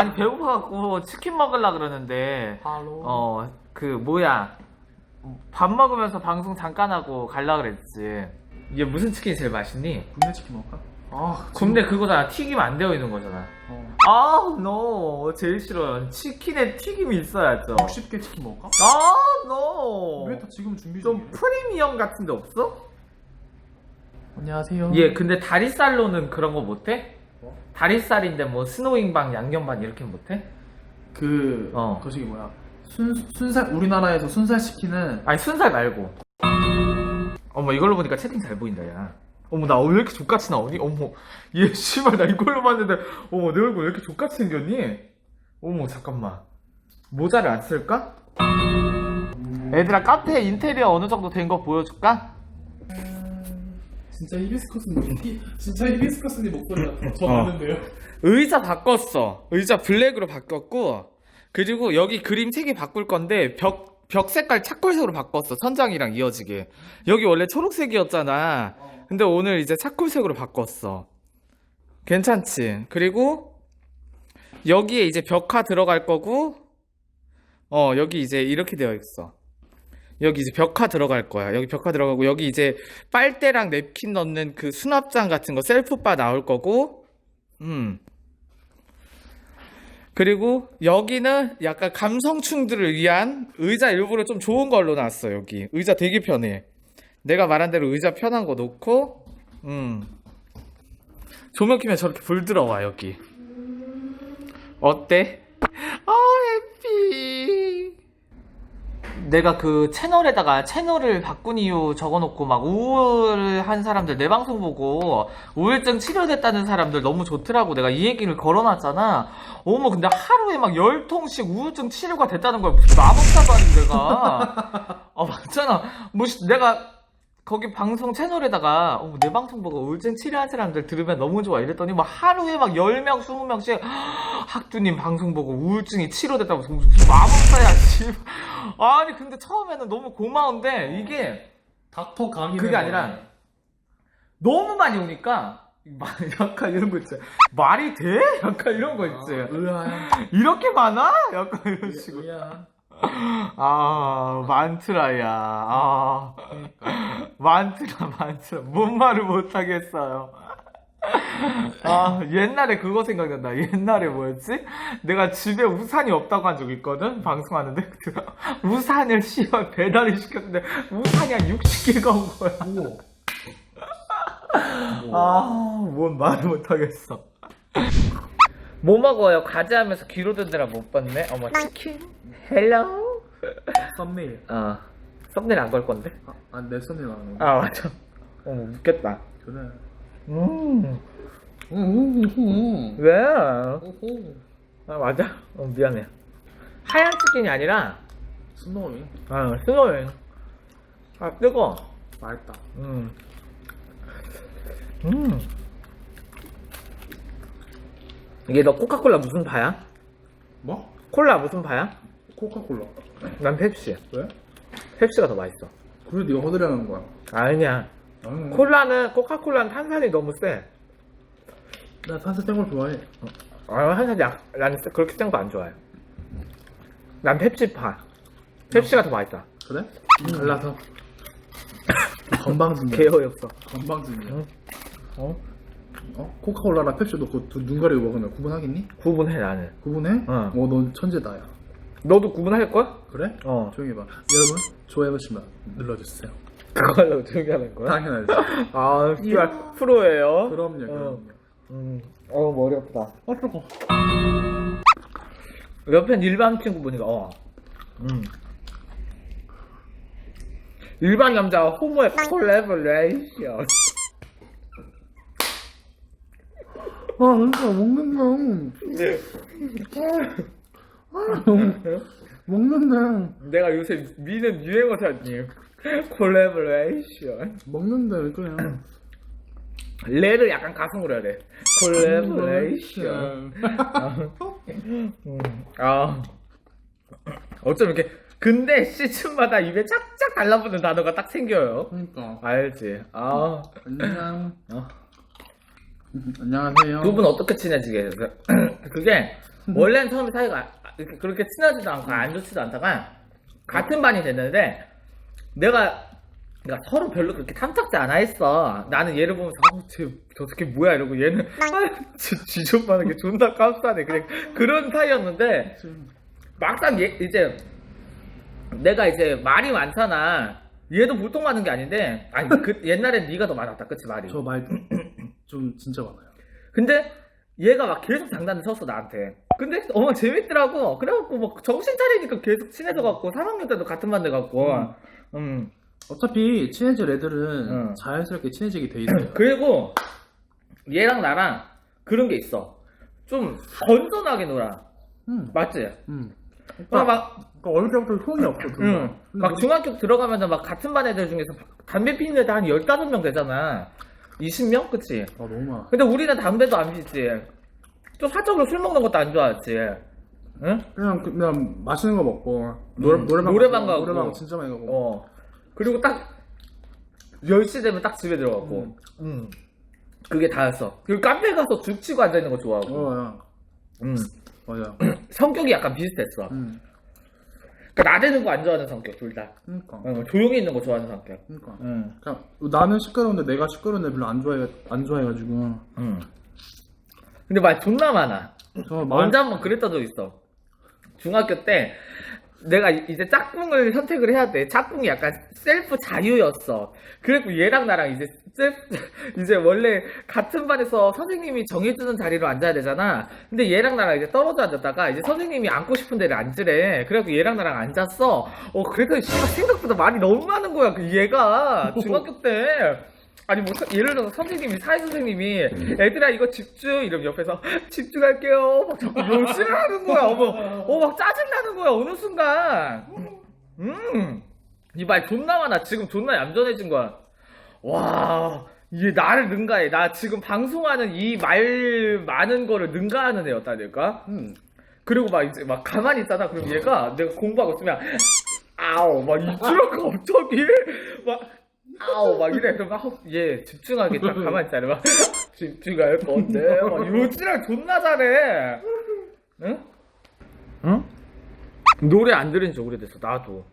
아니 배고파갖고 치킨 먹으려 그러는데 할로. 어 그 뭐야 밥 먹으면서 방송 잠깐 하고 갈라 그랬지 이게 무슨 치킨이 제일 맛있니? 굽네 치킨 먹을까? 아, 근데 그거잖아 튀김 안 되어 있는 거잖아 어. 아, no. 제일 싫어요. 치킨에 튀김이 있어야죠. 60개 치킨 먹을까? 아, no. 왜 다 지금 준비 좀 중이에요? 프리미엄 같은 데 없어? 안녕하세요. 예, 근데 다리살로는 그런 거 못해? 뭐? 다리살인데 뭐 스노잉반, 양념반 이렇게 못해? 그, 어. 그 저기 뭐야. 순, 순살, 우리나라에서 순살 치킨은 아니, 순살 말고. 어머, 이걸로 보니까 채팅 잘 보인다, 야. 어머, 나 왜 이렇게 족같이 나오니? 어머, 얘, 씨발, 나 이걸로 봤는데, 어머, 내 얼굴 왜 이렇게 족같이 생겼니? 어머, 잠깐만. 모자를 안 쓸까? 애들아, 카페 인테리어 어느 정도 된 거 보여줄까? 진짜 히비스커스님, 히- 진짜 히비스커스님 목소리가 저 어. 맞는데요? 의자 바꿨어. 의자 블랙으로 바꿨고, 그리고 여기 그림 색이 바꿀 건데, 벽, 벽 색깔 차콜색으로 바꿨어. 천장이랑 이어지게. 여기 원래 초록색이었잖아. 근데 오늘 이제 차콜색으로 바꿨어. 괜찮지? 그리고, 여기에 이제 벽화 들어갈 거고, 어, 여기 이제 이렇게 되어 있어. 여기 이제 벽화 들어갈 거야. 여기 벽화 들어가고, 여기 이제 빨대랑 냅킨 넣는 그 수납장 같은 거 셀프바 나올 거고, 음. 그리고 여기는 약간 감성충들을 위한 의자 일부러 좀 좋은 걸로 놨어 여기 의자 되게 편해 내가 말한 대로 의자 편한 거 놓고 음 조명 켜면 저렇게 불 들어와 여기 어때? 어 해피 내가 그 채널에다가 채널을 바꾼 이유 적어놓고 막 우울한 사람들 내 방송 보고 우울증 치료됐다는 사람들 너무 좋더라고. 내가 이 얘기를 걸어놨잖아. 어머 근데 하루에 막 열통씩 우울증 치료가 됐다는 거야 무슨 마법사도 아닌 내가? 아 맞잖아. 뭐 씨, 내가 거기 방송 채널에다가 어머, 내 방송 보고 우울증 치료한 사람들 들으면 너무 좋아 이랬더니 막 하루에 막 10명 20명씩 학두님 방송 보고 우울증이 치료됐다고 마법사야 씨. 아니 근데 처음에는 너무 고마운데 이게 닥터 강의 그게 아니라 너무 많이 오니까 막 약간 이런 거 있지 말이 돼? 약간 이런 거 있지 의아야. 이렇게 많아? 약간 이런 식으로 의 아. 아 많더라야. 아. 많더라 많더라. 뭔 말을 못하겠어요. 아 옛날에 그거 생각난다. 옛날에 뭐였지? 내가 집에 우산이 없다고 한 적 있거든? 방송하는데? 우산을 씨발 배달을 시켰는데 우산이 한 60개가 온 거야. 아, 뭔 말을 못하겠어. 뭐 먹어요? 과제 하면서 귀로 듣느라 못 봤네. 어머, 치킨. 헬로. 썸네일. 어, 썸네일 안 걸 건데? 아, 아, 내 썸네일 나오는 거. 아, 맞아. 어머, 웃겼다. 그래. 음, 우우우우. 왜? 우후. 아, 맞아. 어, 미안해. 하얀 치킨이 아니라, 스노이. 아, 스노잉. 아, 뜨거. 맛있다. 음. 음. 이게 너 코카콜라 무슨 파야? 뭐? 콜라 무슨 파야? 코카콜라. 난 펩시. 왜? 펩시가 더 맛있어. 그래 네가 허드레하는 거야. 아니야. 나는 콜라는 코카콜라는 탄산이 너무 세. 나 탄산 뗀걸 좋아해. 아, 탄산이 약, 난 세- 그렇게 센 거 안 좋아해. 난 펩시파. 펩시가 더 맛있다. 그래? 갈라서. 건방진이야. 개어였어. 건방진이야. 응. 어? 어? 코카콜라랑 펩시 넣고 두- 눈 가리고 먹으면 구분하겠니? 구분해 나는. 구분해? 응. 어, 넌 천재다, 야. 너도 구분할 걸? 그래? 어. 조용히 해봐. 여러분, 좋아요 버튼 눌러주세요. 그걸로 중요한 거야? 당연하지. 아, 씨발 프로예요. 그럼요, 어. 그럼요. 음. 어, 머리 아프다. 어, 뜨거. 옆엔 일반 친구 보니까 어. 음. 일반 남자와 호모의 콜라보레이션. 아, 진짜 먹는다. 먹는다. 내가 요새 미는 유행어잖니. 콜라보레이션. 먹는다, 그냥. 레를 약간 가성으로 해야 돼. 콜라보레이션. 음. 아. 어쩜 이렇게 근데 시즌마다 입에 착착 달라붙는 단어가 딱 생겨요. 그러니까. 알지. 아. 안녕. 어. 안녕하세요. 두 분 어떻게 친해지게 됐어요? 그게 원래는 처음에 사이가 아- 이렇게 그렇게 친하지도 않고 안 좋지도 않다가 같은 반이 됐는데 내가 그러니까 서로 별로 그렇게 탐탁지 않아 했어. 나는 얘를 보면서 아, 쟤, 저 새끼 뭐야 이러고 얘는 아, 지, 지존만한 게 존나 깜싸네. 그냥 그런 사이였는데 막상 얘 이제 내가 이제 말이 많잖아. 얘도 보통 많은 게 아닌데 아니 그 옛날엔 네가 더 많았다. 그치 말이. 저 말 좀 진짜 많아요. 근데 얘가 막 계속 장난을 쳤어 나한테. 근데 어머 재밌더라고. 그래갖고 뭐 정신 차리니까 계속 친해져 갖고 3학년 때도 같은 반 돼갖고. 음. 어차피 친해질 애들은 응. 자연스럽게 친해지게 돼 있어요. 그리고 얘랑 나랑 그런 게 있어. 좀 건전하게 놀아. 응. 맞지? 응. 막, 막, 그러니까 어릴 때부터 형이 없어. 둘 다. 응. 근데 막 중학교 들어가면은 막 같은 반 애들 중에서 담배 피는 애들 한 15명 되잖아. 20명? 그치? 아 너무 많아. 근데 우리는 담배도 안 피지. 좀 사적으로 술 먹는 것도 안 좋아하지. 응? 그냥 그냥 맛있는 거 먹고 노래, 음, 노래방 노래방 가고. 노래방 진짜 많이 가고. 어. 그리고 딱 10시 되면 딱 집에 들어가고. 음. 그게 다였어. 그리고 카페 가서 죽 치고 앉아 있는 거 좋아하고. 어, 야. 음. 맞아. 성격이 약간 비슷했어. 응. 그러니까 나대는 거 안 좋아하는 성격, 둘 다. 그러니까. 어, 조용히 있는 거 좋아하는 성격. 그러니까. 응. 그냥 나는 시끄러운데 내가 시끄러운데 별로 안 좋아해 안 좋아해가지고. 응. 근데 말 존나 많아. 저 말. 언제 한 번 그랬던 적 있어. 중학교 때 내가 이제 짝꿍을 선택을 해야 돼. 짝꿍이 약간 셀프 자유였어. 그리고 얘랑 나랑 이제 셀프, 이제 원래 같은 반에서 선생님이 정해주는 자리로 앉아야 되잖아. 근데 얘랑 나랑 이제 떨어져 앉았다가 이제 선생님이 앉고 싶은 데를 앉으래. 그래갖고 얘랑 나랑 앉았어. 어, 그래서 씨발 생각보다 말이 너무 많은 거야. 그 얘가 중학교 때. 아니 뭐 서- 예를 들어서 선생님이 사회 선생님이 애들아 이거 집중! 이러면 옆에서 집중할게요! 막 자꾸 욕심을 하는 거야! 어머 어막 짜증 나는 거야 어느 순간! 음이 말 존나 많아. 지금 존나 얌전해진 거야. 와 이게 나를 능가해. 나 지금 방송하는 이 말 많은 거를 능가하는 애였다니까 응. 그리고 막 이제 막 가만히 있잖아. 그럼 얘가 내가 공부하고 있으면 아우 막 이주로 갑자기! 막 아우 막 이래. 그럼 막얘 집중하게 딱 가만히 있잖아. 막 집중할 건데 막 요지랑 존나 잘해. 응? 응? 노래 안 들은 지 오래됐어. 나도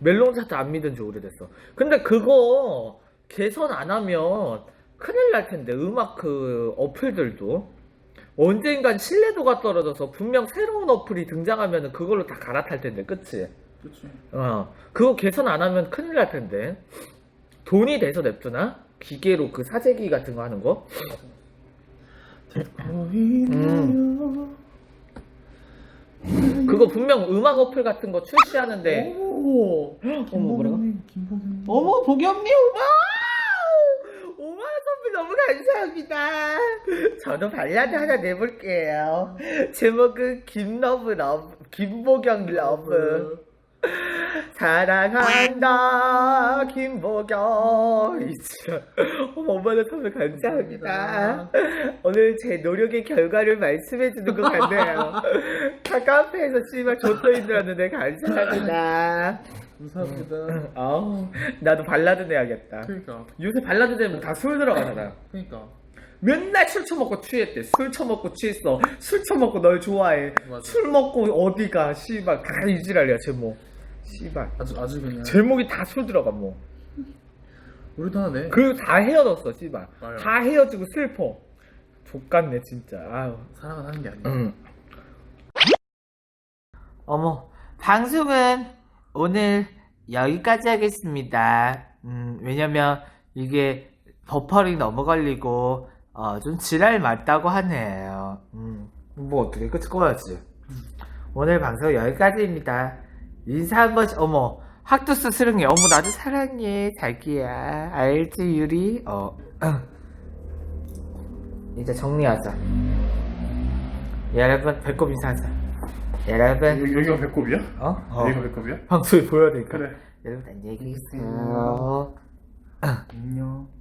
멜론 차트 안 믿은 지 오래됐어. 근데 그거 개선 안 하면 큰일 날 텐데 음악 그 어플들도 언젠간 신뢰도가 떨어져서 분명 새로운 어플이 등장하면 그걸로 다 갈아탈 텐데, 그치? 그렇지. 어, 그거 개선 안 하면 큰일 날 텐데. 돈이 돼서 냅두나? 기계로 그 사재기 같은 거 하는 거? 음. 그거 분명 음악 어플 같은 거 출시하는데. 오. 어머, 뭐라고? 김봉님. 어머, 보겸님, 오마! 5만 원 선물 너무 감사합니다. 저도 발라드 하나 내볼게요. 제목은 김러브 러브, 김보경 러브. 사랑한다 김보경. 이지연 어머 엄마는 선물 감사합니다. 오늘 제 노력의 결과를 말씀해 주는 것 같네요. 다 카페에서 씨발 줬더 힘들었는데 감사합니다. 감사합니다. 아우 나도 발라드 내야겠다. 그러니까. 요새 발라드 되면 다 술 들어가잖아. 그러니까. 맨날 술 처먹고 취했대. 술 처먹고 취했어. 술 처먹고 널 좋아해. 맞아. 술 먹고 어디가 씨발 다 이지랄이야 제목 씨발 아주 아주 그냥. 제목이 다 술 들어가 뭐. 우리도 하네. 그리고 다 헤어졌어, 씨발. 다 헤어지고 슬퍼. 족같네, 진짜. 아유. 사랑은 하는 게 아니야. 응. 어머, 방송은 오늘 여기까지 하겠습니다. 음, 왜냐면 이게 버퍼링 너무 걸리고, 어, 좀 지랄 맞다고 하네요. 음, 뭐 어떻게 끝을 꺼야지. 오늘 방송 여기까지입니다. 인사 한 번씩, 어머, 학두스 스릉이, 어머, 나도 사랑해, 자기야. 알지, 유리? 어, 이제 정리하자. 여러분, 배꼽 인사하자. 여러분, 여기, 여기가 배꼽이야? 어? 어. 여기가 배꼽이야? 방송에 보여야 되니까. 그래. 여러분, 안녕히 계세요. 안녕.